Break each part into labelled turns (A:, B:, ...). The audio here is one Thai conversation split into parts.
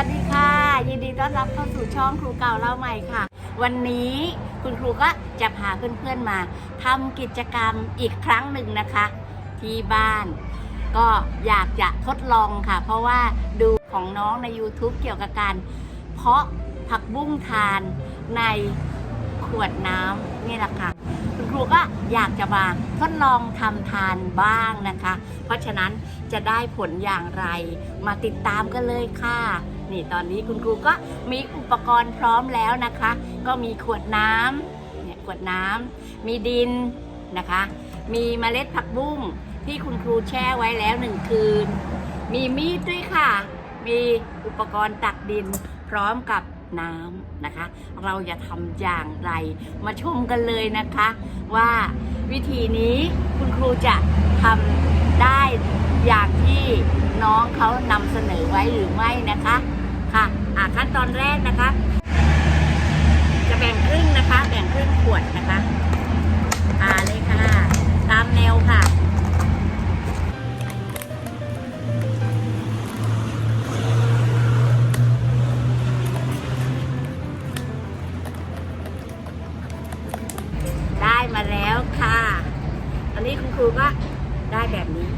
A: วัสดีค่ะ ยินดีต้อนรับเข้าสู่ช่องครูเก่าเล่าใหม่ค่ะ วันนี้คุณครูก็จะพาเพื่อนๆมาทำกิจกรรมอีกครั้งหนึ่งนะคะ ที่บ้าน ก็อยากจะทดลองค่ะ เพราะว่าดูของน้องใน YouTube เกี่ยวกับการ เพาะผักบุ้งทานในขวดน้ำนี่แหละค่ะ คุณครูก็อยากจะมาทดลองทำทานบ้างนะคะ เพราะฉะนั้นจะได้ผลอย่างไร มาติดตามกันเลยค่ะ นี่ตอนนี้คุณครูก็มีอุปกรณ์พร้อมแล้วนะคะ ก็มีขวดน้ำเนี่ยขวดน้ำมีดินนะคะ มีเมล็ดผักบุ้งที่คุณครูแช่ไว้แล้วหนึ่งคืน มีมีดด้วยค่ะ มีอุปกรณ์ตักดินพร้อมกับ น้ำนะคะ เราจะทำอย่างไร มาชมกันเลยนะคะ ว่าวิธีนี้คุณครูจะทำได้อย่างที่น้องเขานำเสนอไว้หรือไม่นะคะค่ะขั้นตอนแรกนะคะ อนนี้คุณครูก็ได้แบบนี้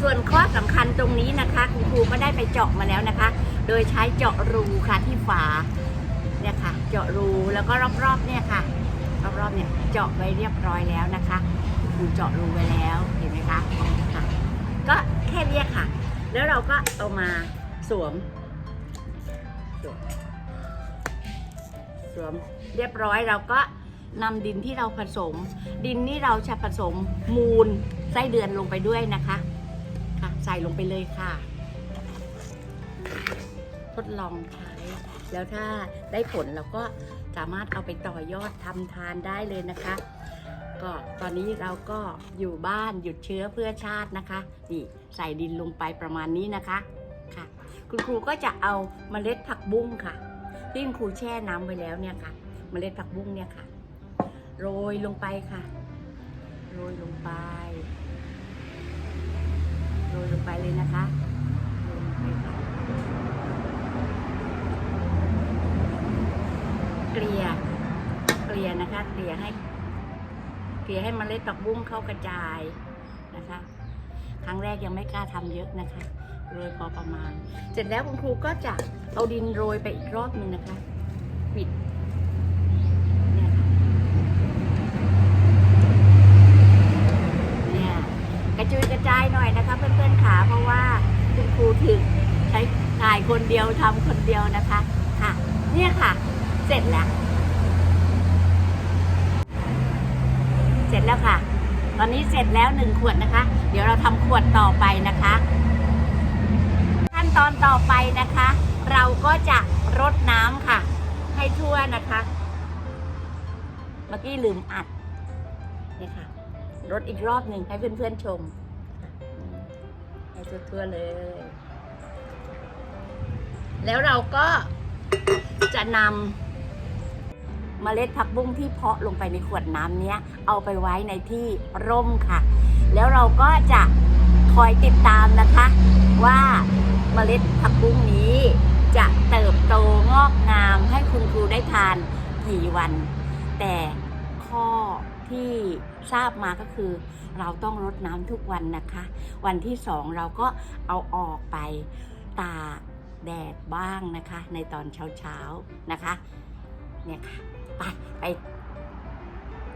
A: ส่วนข้อสำคัญตรงนี้นะคะ คุณครูก็ได้ไปเจาะมาแล้วนะคะ โดยใช้เจาะรูค่ะที่ฝาเนี่ยค่ะ เจาะรูแล้วก็รอบๆเนี่ยค่ะ รอบๆเนี่ยเจาะไว้เรียบร้อยแล้วนะคะคุณครูเจาะรูไว้แล้วเห็นไหมคะค่ะก็แค่นี้ค่ะ แล้วเราก็เอามาสวมสวมสวมเรียบร้อยเราก็ นำดินที่เราผสม ดินนี่เราจะผสมมูลไส้เดือนลงไปด้วยนะคะค่ะใส่ลงไปเลยค่ะ ทดลองใช้แล้วถ้าได้ผลเราก็สามารถเอาไปต่อยอดทำทานได้เลยนะคะ ก็ตอนนี้เราก็อยู่บ้านหยุดเชื้อเพื่อชาตินะคะ นี่ใส่ดินลงไปประมาณนี้นะคะค่ะ คุณครูก็จะเอาเมล็ดผักบุ้งค่ะที่คุณครูแช่น้ำไว้แล้วเนี่ยค่ะ เมล็ดผักบุ้งเนี่ยค่ะ โรยลงไปค่ะ โรยลงไป โรยลงไปเลยนะคะโรยลงไปค่ะเกลี่ยเกลี่ยนะคะเกลี่ยให้เกลี่ยให้เมล็ดผักบุ้งเข้ากระจายนะคะ ครั้งแรกยังไม่กล้าทำเยอะนะคะโรยพอประมาณ เสร็จแล้วคุณครูก็จะเอาดินโรยไปอีกรอบหนึ่งนะคะ ปิดเนี่ยค่ะเนี่ยกระจุยกระจายหน่อยนะคะ เพื่อนๆขาเพราะว่าคุณครูถึงใช้ถ่าย คนเดียวทำคนเดียวนะคะค่ะ เนี่ยค่ะ เสร็จแล้ว เสร็จแล้วค่ะ ตอนนี้เสร็จแล้วหนึ่งขวดนะคะ เดี๋ยวเราทำขวดต่อไปนะคะ ขั้นตอนต่อไปนะคะ เราก็จะรดน้ำค่ะ ให้ทั่วนะคะ เมื่อกี้ลืมอัดนี่ค่ะรดอีกรอบหนึ่งให้เพื่อนๆชม ให้ทั่วๆเลย แล้วเราก็จะนำเมล็ดผักบุ้งที่เพาะลงไปในขวดน้ำเนี้ยเอาไปไว้ในที่ร่มค่ะ แล้วเราก็จะคอยติดตามนะคะ ว่าเมล็ดผักบุ้งนี้ จะเติบโตงอกงามให้คุณครูได้ทานกี่วัน แต่ข้อที่ทราบมาก็คือ เราต้องรดน้ำทุกวันนะคะ วันที่สองเราก็เอาออกไปตาก แดดบ้างนะคะ ในตอนเช้าๆนะคะ เนี่ยค่ะไปไป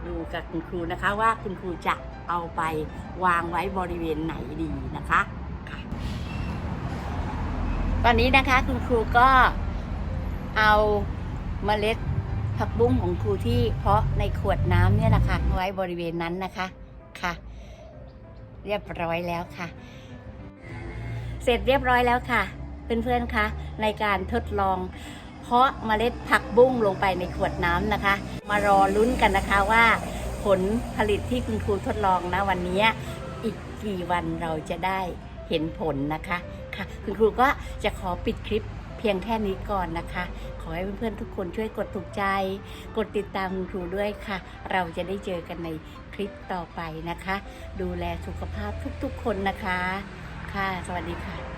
A: ดูกับคุณครูนะคะว่าคุณครูจะเอาไปวางไว้บริเวณไหนดีนะคะค่ะตอนนี้นะคะคุณครูก็เอาเมล็ดผักบุ้งของครูที่เพาะในขวดน้ำเนี่ยนะคะไว้บริเวณนั้นนะคะค่ะ เรียบร้อยแล้วค่ะ เสร็จเรียบร้อยแล้วค่ะ เพื่อนๆคะในการทดลอง เพาะเมล็ดผักบุ้งลงไปในขวดน้ำนะคะ มารอลุ้นกันนะคะว่า ผลผลิตที่คุณครูทดลองนะวันนี้อีกกี่วันเราจะได้เห็นผลนะคะค่ะ คุณครูก็จะขอปิดคลิปเพียงแค่นี้ก่อนนะคะ ขอให้เพื่อนๆทุกคนช่วยกดถูกใจ กดติดตามคุณครูด้วยค่ะ เราจะได้เจอกันในคลิปต่อไปนะคะ ดูแลสุขภาพทุกๆคนนะคะ ค่ะ สวัสดีค่ะ